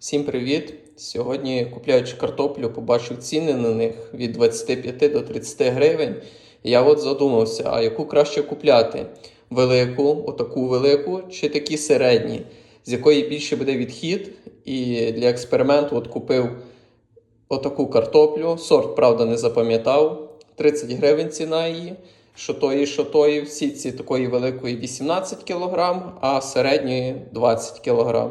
Всім привіт! Сьогодні, купляючи картоплю, побачив ціни на них від 25 до 30 гривень. Я от задумався, а яку краще купляти? Велику, отаку велику, чи такі середні, з якої більше буде відхід. І для експерименту от купив отаку картоплю. Сорт, правда, не запам'ятав. 30 гривень ціна її. Що тої, що тої, всі ці такої великої 18 кг, а середньої 20 кг.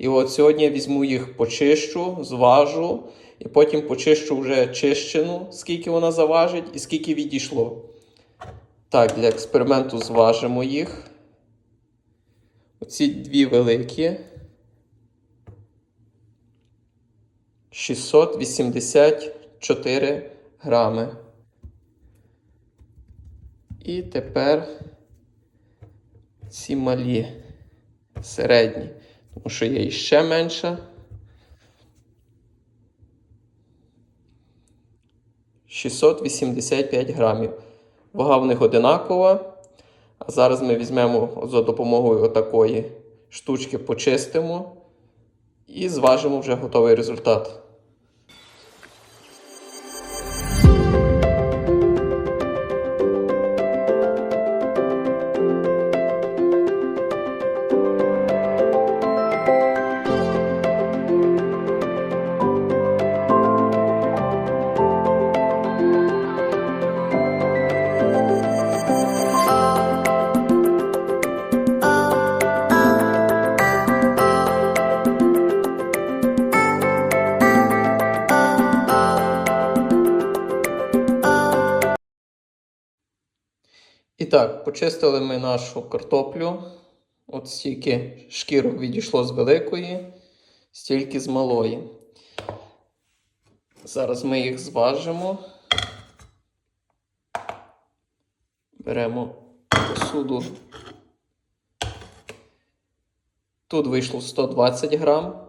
І от сьогодні я візьму їх, почищу, зважу, і потім почищу вже чищену, скільки вона заважить і скільки відійшло. Так, для експерименту зважимо їх. Оці дві великі. 684 грами. І тепер ці малі середні, тому що є іще менша. Шістсот вісімдесят п'ять грамів. Вага в них одинакова. А зараз ми візьмемо за допомогою отакої штучки, почистимо і зважимо вже готовий результат. І так, почистили ми нашу картоплю. От стільки шкірок відійшло з великої, стільки з малої. Зараз ми їх зважимо. Беремо посуду. Тут вийшло 120 грам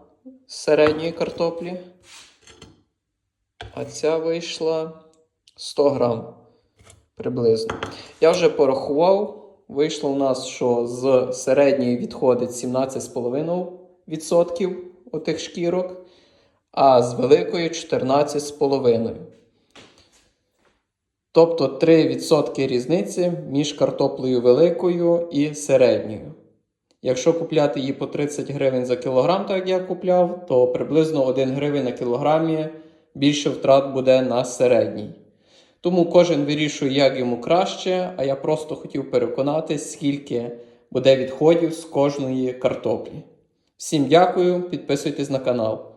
середньої картоплі, а ця вийшла 100 грам приблизно. Я вже порахував. Вийшло у нас, що з середньої відходить 17,5% отих шкірок, а з великої 14,5%. Тобто 3% різниці між картоплею великою і середньою. Якщо купляти її по 30 гривень за кілограм, так як я купляв, то приблизно 1 гривень на кілограмі більше втрат буде на середній. Тому кожен вирішує, як йому краще, а я просто хотів переконати, скільки буде відходів з кожної картоплі. Всім дякую, підписуйтесь на канал.